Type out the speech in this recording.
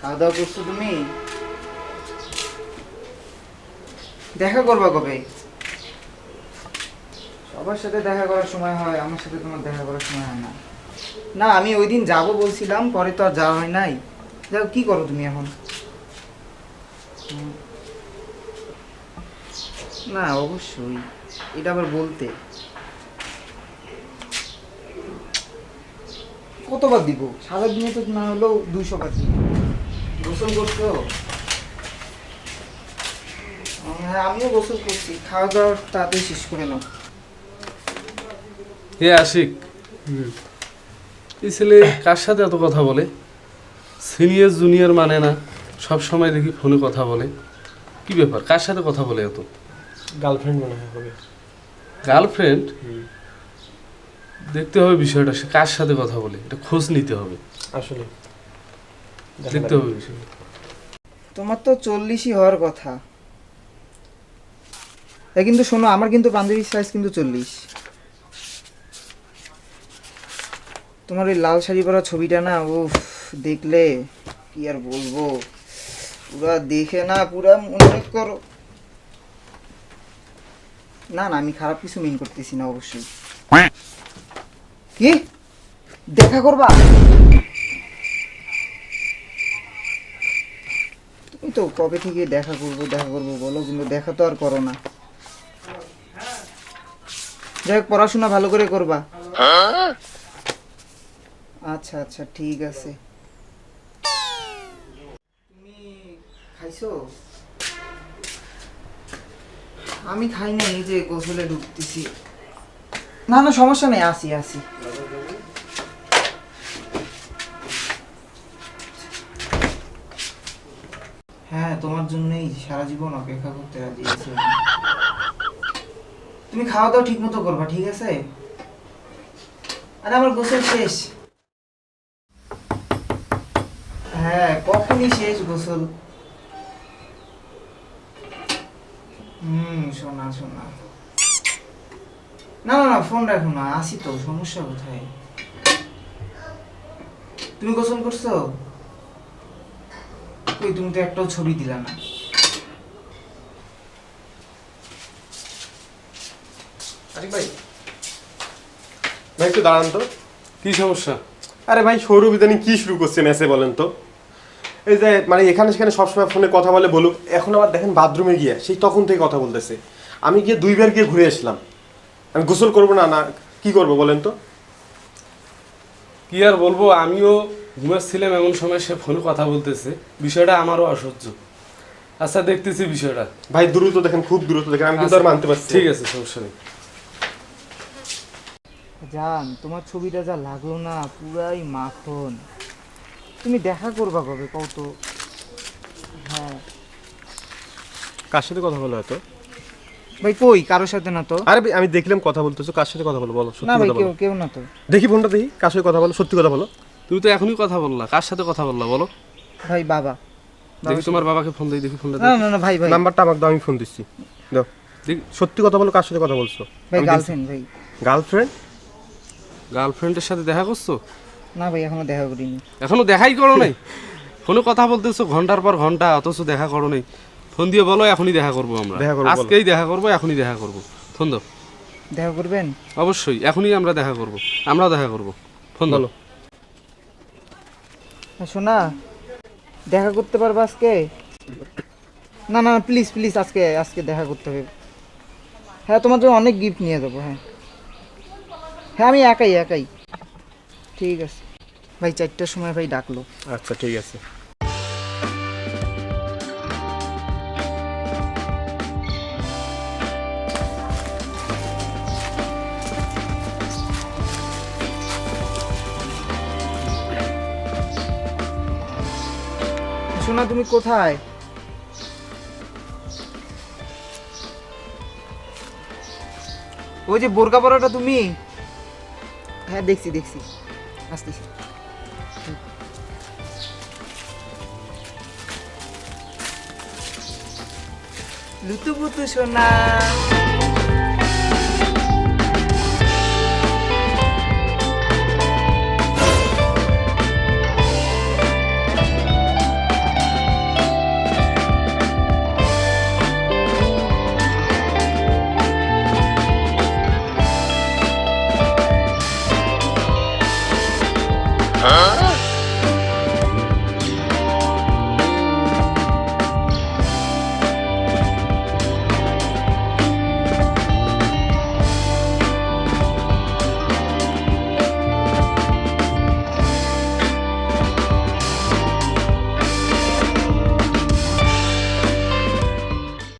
খাওয়া দাওয়া করছ তুমি? দেখা করবা কবে? সবার সাথে দেখা করার সময় হয়, আমার সাথে তোমার দেখা করার সময় হয় না। না, আমি ওই দিন যাব বলছিলাম, পরে তো আর যাওয়া হয় নাই। যাও, কি করো তুমি এখন। না, অবশ্যই। এটা আবার বলতে। কতবার দিব? সারাদিনে তো না হলেও দুইশো বার দিব। গোসল করছ হ্যাঁ আমিও গোসল করছি। খাওয়া দাওয়া তাড়াতাড়ি শেষ করে নাও। হে আশিক এই ছেলে কার সাথে এত কথা বলে? সিনিয়র জুনিয়র মানে না সব সময় দেখি ফোনে কথা বলে। কি ব্যাপার? কার সাথে কথা বলে এত? গার্লফ্রেন্ড মনে হয় হবে। গার্লফ্রেন্ড? দেখতে হবে বিষয়টা সে কার সাথে কথা বলে? এটা খোঁজ নিতে হবে। আসলে। দেখতে হবে তোমার তো চল্লিশই হওয়ার কথা। এ কিন্তু শোনো আমার কিন্তু পাঞ্জাবির সাইজ কিন্তু চল্লিশ। তোমার ওই লাল শাড়ি পরা ছবিটা না ও দেখলে কি আর বলব? পুরা দেখে না পুরা মনে করো। না না আমি খারাপ কিছু মিন করতেছি না অবশ্যই। কি? দেখা করবা? তো কবে থেকে দেখা করব দেখা করব বলো, কিন্তু দেখা তো আর করো না। যাই হোক, পড়াশোনা ভালো করে করবা। আচ্ছা আচ্ছা ঠিক আছে। তুমি খাইছো? আমি খাই না এই যে গোসলে ঢুকতেছি। না না, সমস্যা নেই, আসি আসি। হ্যাঁ তোমার জন্যই সারা জীবন অপেক্ষা করতে রাজি আছি তুমি খাওয়া দাওয়া ঠিক মতো করবা, ঠিক আছে? আরে, আমার গোসল শেষ। হ্যাঁ কখনই শেষ গোসল। হুম, শোনা শোনা। না না না, ফোন রাখো না, আসি তো, সমস্যা কোথায়? তুমি গোসল করছ? কই তুমি তো একটাও ছবি দিলা না। আরে ভাই। ভাই একটু দাঁড়ান তো। কি সমস্যা? আরে ভাই সৌরভ ইদানি কি শুরু করছে মেসে বলেন তো। এই যে মানে এখানে সেখানে সবসময় ফোনে কথা বলে বলুক এখন আবার দেখেন বাথরুমে গিয়ে সেই তখন থেকে কথা বলতেছে। আমি গিয়ে দুইবার গিয়ে ঘুরে আসলাম। আমি গোসল করব না না কি করব বলেন তো? কি আর বলব আমিও ঘুমাচ্ছিলাম এমন সময় সে ফোনে কথা বলতেছে। বিষয়টা আমারও অসহ্য। আচ্ছা দেখতেছি বিষয়টা। ভাই দ্রুত দেখেন খুব দ্রুত দেখেন আমি কিন্তু আর মানতে পারছি ঠিক আছে সমস্যা নেই। জান তোমার ছবিটা যা লাগল না পুরাই মাখন। তুমি দেখা করবা কবে কত হ্যাঁ। কার সাথে কথা বলো এত? ভাই কই? কারোর সাথে না তো। আরে ভাই, আমি দেখলাম কথা বলতেছো কার সাথে কথা বলো বলো? না সত্যি ভাই কথা কেউ বলো। কেউ না তো। দেখি ফোনটা দেখি কার সাথে কথা বলো সত্যি কথা বলো। তুমি তো এখনই কথা বললা কার সাথে কথা বললা বলো? ভাই বাবা। দেখি তোমার বাবাকে ফোন দিই দেখি ফোনটা না না না ভাই ভাই। নাম্বারটা আমাকে দাও আমি ফোন দিচ্ছি। দাও। দেখি সত্যি কথা বলো কার সাথে কথা বলছো? ভাই গার্লফ্রেন্ড ভাই। গার্লফ্রেন্ড গার্লফ্রেন্ডের সাথে দেখা করছ? না ভাই এখনও দেখা করিনি। এখনও দেখাই করো নাই? ফোনে কথা বলতেছো ঘণ্টার পর ঘণ্টা অথচ দেখা করো নাই। ফোন দিয়ে বলো এখনই দেখা করব আমরা। দেখা করব, আজকেই দেখা করব এখনই দেখা করব। ফোন দাও। দেখা করবেন? অবশ্যই এখনই আমরা দেখা করব। আমরাও দেখা করব। ফোন দাও। হ্যাঁ, শোনা দেখা করতে পারব আজকে? না না প্লিজ প্লিজ আজকে আজকে দেখা করতে হবে। হ্যাঁ তোমার জন্য অনেক গিফট নিয়ে যাব হ্যাঁ। হ্যাঁ আমি একাই একাই। ঠিক আছে। ভাই চারটার সময় ভাই ডাকলো। আচ্ছা ঠিক আছে। শোনা তুমি কোথায়? ওই যে বোরকা পরাটা তুমি? হ্যাঁ দেখছি দেখছি। আসতেছি। লুতুপুতু সোনা।